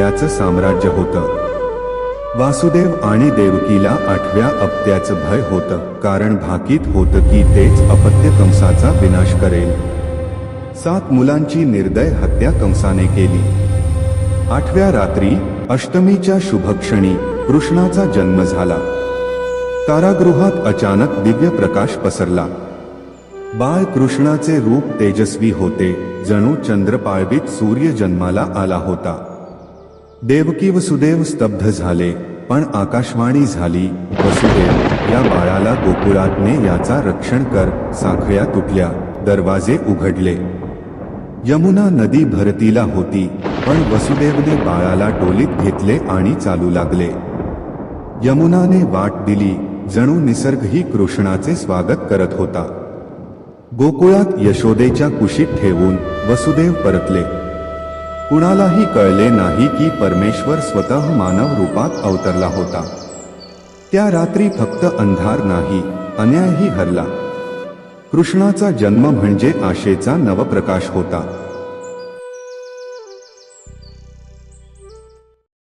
त्याचं साम्राज्य होतं. वासुदेव आणि देवकीला आठव्या अपत्याचं भय होतं. कारण भाकीत होतं की तेच अपत्य कंसाचा विनाश करेल. सात मुलांची निर्दय हत्या कंसाने केली. आठव्या रात्री अष्टमीच्या शुभक्षणी कृष्णाचा जन्म झाला. कारागृहात अचानक दिव्य प्रकाश पसरला. बाळ कृष्णाचे रूप तेजस्वी होते. जणू चंद्रपाळवीत सूर्य जन्माला आला होता. देवकी वसुदेव स्तब्ध झाले पण आकाशवाणी झाली वसुदेव या बाळाला गोकुळातने याचा रक्षण कर साखळ्या तुटल्या दरवाजे उघडले. यमुना नदी भरतीला होती पण वसुदेवने बाळाला डोलीत घेतले आणि चालू लागले. यमुनाने वाट दिली जणू निसर्गही कृष्णाचे स्वागत करत होता. गोकुळात यशोदेच्या कुशीत ठेवून वसुदेव परतले. कुणालाही कळले नाही की परमेश्वर स्वतः मानव रूपात अवतरला होता. त्या रात्री फक्त अंधार नाही अन्यायही हरला. कृष्णाचा जन्म म्हणजे आशेचा नवप्रकाश होता.